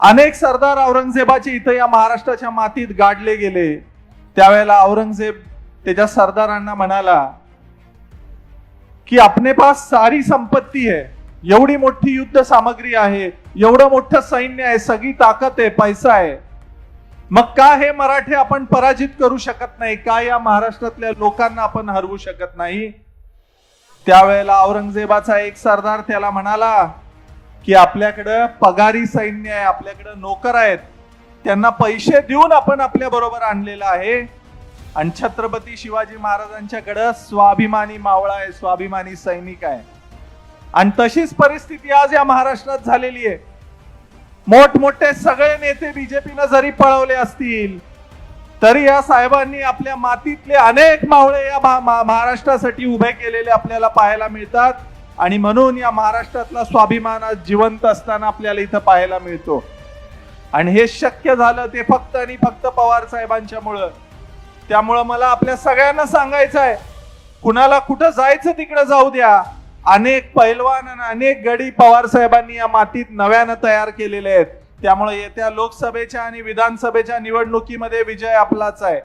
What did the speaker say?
अनेक सरदार औरंगजेबाचे इथं या महाराष्ट्राच्या मातीत गाडले गेले. त्यावेळेला औरंगजेब त्याच्या सरदारांना म्हणाला की आपने पास सारी संपत्ती आहे एवढी मोठी युद्ध सामग्री आहे एवढं मोठं सैन्य आहे सगळी ताकद आहे पैसा आहे. मग का हे मराठे आपण पराजित करू शकत नाही? का या महाराष्ट्रातल्या लोकांना आपण हरवू शकत नाही? त्यावेळेला औरंगजेबाचा एक सरदार त्याला म्हणाला की आपल्याकडं पगारी सैन्य आहे आपल्याकडं नोकर आहेत त्यांना पैसे देऊन आपण आपल्या बरोबर आणलेलं आहे. आणि छत्रपती शिवाजी महाराजांच्याकडं स्वाभिमानी मावळा आहे स्वाभिमानी सैनिक आहे. आणि तशीच परिस्थिती आज या महाराष्ट्रात झालेली आहे. मोठमोठे सगळे नेते बीजेपीनं जरी पळवले असतील तरी या साहेबांनी आपल्या मातीतले अनेक मावळे या महाराष्ट्रासाठी उभे केलेले आपल्याला पाहायला मिळतात. आणि म्हणून या महाराष्ट्रातला स्वाभिमान आज जिवंत असताना आपल्याला इथं पाहायला मिळतो. आणि हे शक्य झालं ते फक्त आणि फक्त पवार साहेबांच्यामुळं. त्यामुळं मला आपल्या सगळ्यांना सांगायचं आहे कुणाला कुठं जायचं तिकडं जाऊ द्या. अनेक पैलवान आणि अनेक गडी पवार साहेबांनी या मातीत नव्यानं तयार केलेले आहेत. त्यामुळे येत्या लोकसभेच्या आणि विधानसभेच्या निवडणुकीमध्ये विजय आपलाच आहे.